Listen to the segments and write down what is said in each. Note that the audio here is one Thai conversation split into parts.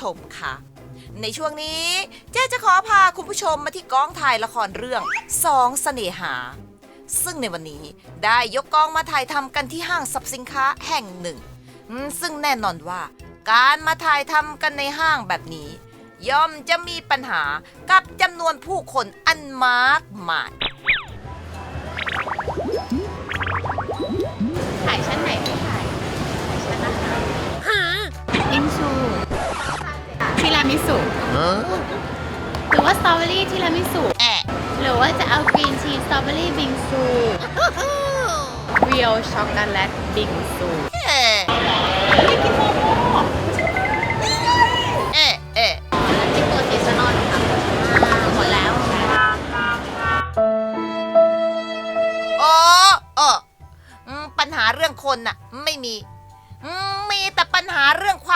ชมค่ะ ในช่วงนี้เจ๊จะขอพาคุณผู้ชมมาที่กองถ่ายละครเรื่องสองเสน่หา ซึ่งในวันนี้ได้ยกกองมาถ่ายทำกันที่ห้างสรรพสินค้าแห่งหนึ่ง ซึ่งแน่นอนว่า การมาถ่ายทำกันในห้างแบบนี้ ย่อมจะมีปัญหากับจำนวนผู้คนอันมากมายถ่าย หรือว่าสตรอเบอรี่ทีรามิสุแอะหรือว่าจะเอากรีนทีสตรอเบอรี่บิงซูเรียวช็อกโกแลตบิงซูเอ๊ะไม่กินโมโม่เอ๊ะเอ๊ะที่ตัวซีซันอลค่ะหมดแล้วโอ้เอออืมปัญหาเรื่องคนน่ะ ไม่มีอืมมีแต่ปัญหาเรื่อง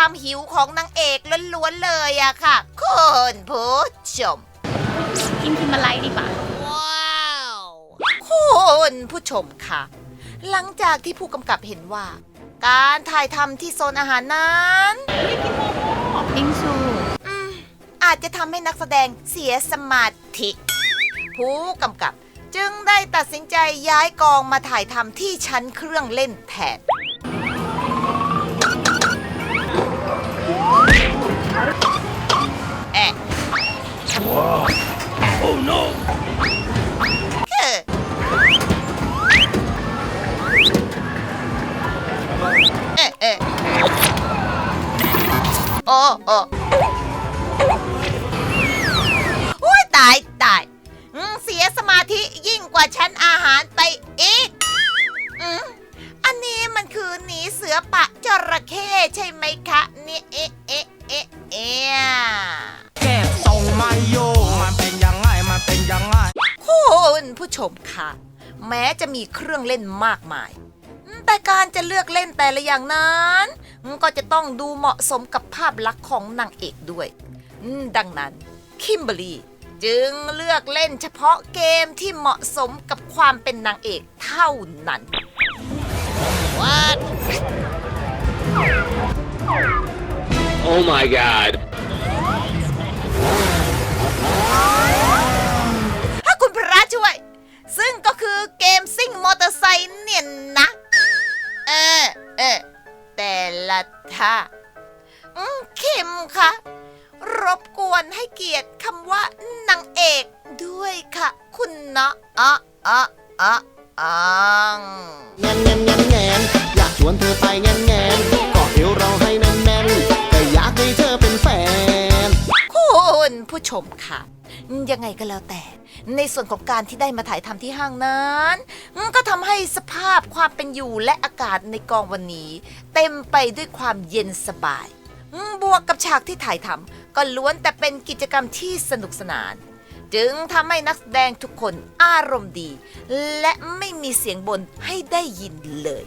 ความหิวของนางเอกล้วนๆเลยอะค่ะ คุณผู้ชม กินทิมอะไรดีกว่าคุณผู้ชมค่ะ หลังจากที่ผู้กำกับเห็นว่า การถ่ายทำที่โซนอาหารนั้นบิงซูอืมอาจจะทำให้นักแสดงเสียสมาธิ ผู้กำกับจึงได้ตัดสินใจย้ายกองมาถ่ายทำที่ชั้นเครื่องเล่นแทน no เอ๊ะเอ๊ะโอ้โอ้โอ้ยตายตายอืมเสียสมาธิยิ่งกว่าชั้นอาหารไป ชมค่ะ แม้จะมีเครื่องเล่นมากมาย แต่การจะเลือกเล่นแต่ละอย่างนั้น ก็จะต้องดูเหมาะสมกับภาพลักษณ์ของนางเอกด้วย ดังนั้นคิมเบอรี่จึงเลือกเล่นเฉพาะเกมที่เหมาะสมกับความเป็นนางเอกเท่านั้น What? Oh my god. ละท่าอืมคิมคะรบกวนให้เกียรติคำว่านางเอกด้วยค่ะ คุณนะอะอะอะอะแงนแงนแงนแงนอยากชวนเธอไปแงนแงนก็เอวเราให้แน่นแน่นแต่อยากให้เธอเป็นแฟน คุณผู้ชมค่ะ ยังไงก็แล้วแต่ ในส่วนของการที่ได้มาถ่ายทำที่ห้างนั้นก็ทำให้สภาพความเป็นอยู่และอากาศในกองวันนี้ เต็มไปด้วยความเย็นสบาย บวกกับฉากที่ถ่ายทำก็ล้วนแต่เป็นกิจกรรมที่สนุกสนาน จึงทำให้นักแสดงทุกคนอารมณ์ดี และไม่มีเสียงบ่นให้ได้ยินเลย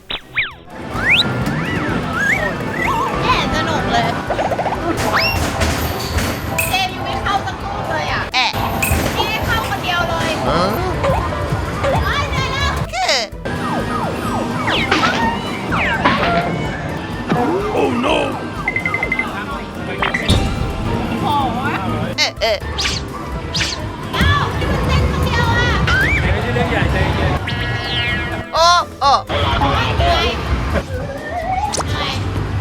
ออเออเอ้านี่มันเต้นคนเดียวอะโอ้โอ้เหนื่อยเหนื่อย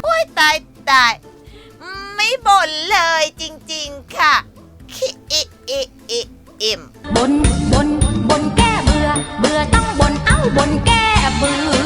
โอ้ยตายตายไม่บ่นเลยจริง ๆ ค่ะคิอิอิอิอิมบนบนบนแก้เบื่อ เบื่อต้องบนเอ้าบนแก้เบื่อ